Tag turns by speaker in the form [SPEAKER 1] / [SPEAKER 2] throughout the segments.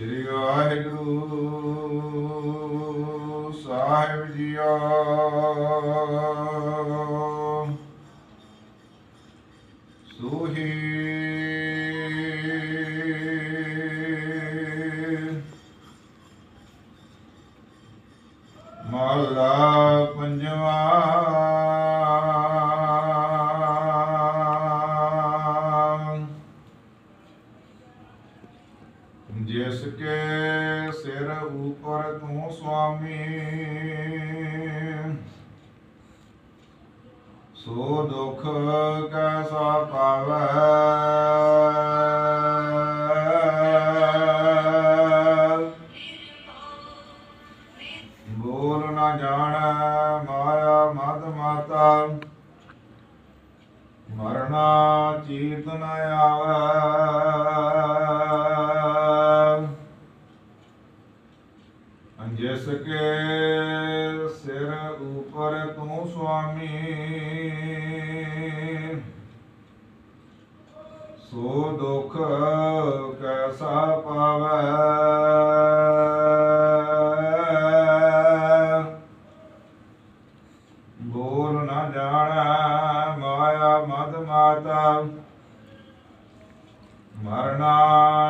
[SPEAKER 1] ਸ੍ਰੀ ਵਾਹਿਗੁਰੂ ਸਾਹਿਬ JIO ਸੋਹੀ। ਮਹਲਾ ਜਿਸ ਕੇ ਸਿਰ ਉਪਰ ਤੂੰ ਸੁਆਮੀ। ਸੋ ਦੁਖ ਕੈਸਾ ਪਾਵੈ। ਬੋਲ ਨਾ ਜਾਣਾ।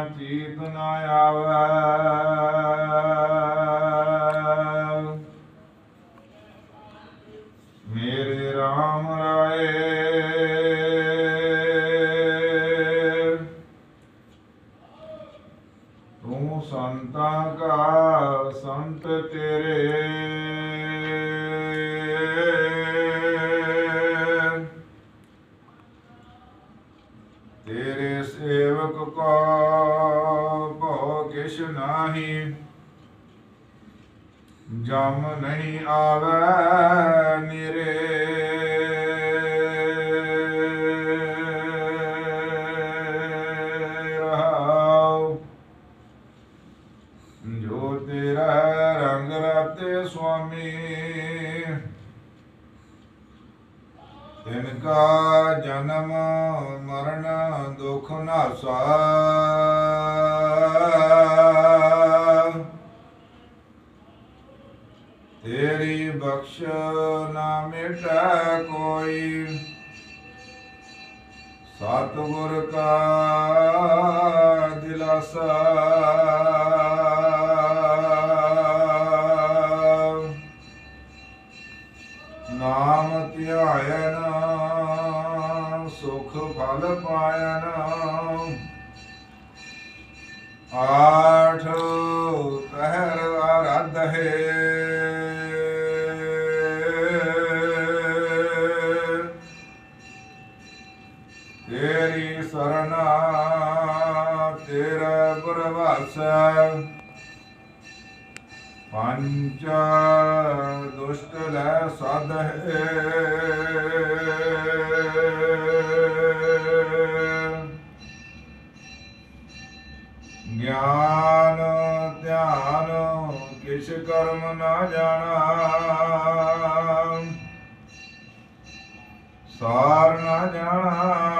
[SPEAKER 1] ਚੀਤ ਨ ਆਵੈ। ਮੇਰੇ RAM ਰਾਏ। ਤੂੰ ਸੰਤਾਂ ਕਾ ਸੰਤ ਤੇਰੇ। ਨਾਹੀ। ਜਮ ਨਹੀਂ ਆਵੈ ਨਿਰੇ। ਜੋ ਤੇਰਾ ਰੰਗ ਰਾਤੇ ਸੁਆਮੀ, ਤਿਨ ਕਾ ਜਨਮ ਮਰਨ ਦੁਖ ਨਾਸਾ ਤੇਰੀ ਬਖਸ਼ ਨਾ ਮਿਟੈ ਕੋਈ। ਸਤਿਗੁਰ ਕਾ ਦਿਲਾਸਾ। ਨਾਮ ਧਿਆਇਨ, ਸੁਖ ਫਲ ਪਾਇਨ। ਆਠ ਪਹਿਰ ਆਰਧ। ਹੈ ਤੇਰੀ ਸਰਨਾ ਤੇਰਾ ਗੁਰਵਾਸਾ ਪੰਚ ਦੁਸ਼ਟ ਲੈ ਸਦ ਹੈ। ਗਿਆਨ, ਧਿਆਨ, ਕਿਛ ਕਰਮ ਨਾ ਜਾਣਾ। ਸਾਰ ਨਾ ਜਾਣਾ।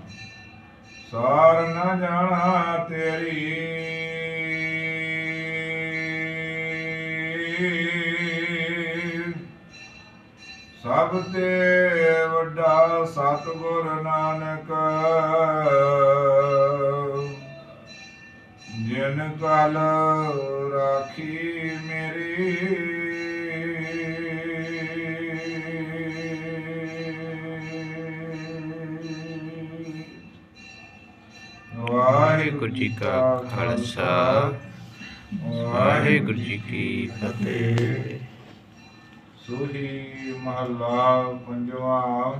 [SPEAKER 1] ਸਾਰ ਨ ਜਾਣਾ ਤੇਰੀ। ਸਭ ਤੇ ਵੱਡਾ ਸਤਿਗੁਰ ਨਾਨਕ ਜਿਨ ਕਲ ਰਾਖੀ ਮੇਰੀ।
[SPEAKER 2] ਵਾਹਿਗੁਰੂ ਜੀ ਕਾ ਖਾਲਸਾ, ਵਾਹਿਗੁਰੂ ਜੀ ਕੀ ਫਤਿਹ।
[SPEAKER 1] ਸੋਹੀ ਮਹਲਾ ਪੰਜਵਾ,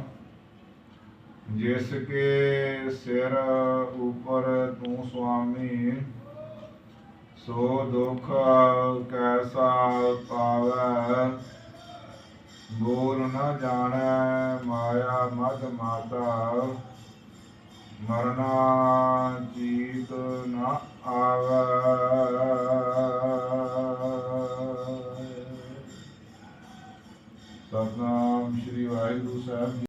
[SPEAKER 1] ਜਿਸ ਕੇ ਸਿਰ ਉਪਰ ਤੂੰ ਸੁਆਮੀ, ਸੋ ਦੁਖ ਕੈਸਾ ਪਾਵੈ ਬੋਲ ਨ ਜਾਣੈ ਮਾਇਆ ਮਦ ਮਾਤਾ। ਮਰਨਾ ਜੀਤ ਨਾ ਆਵੇ।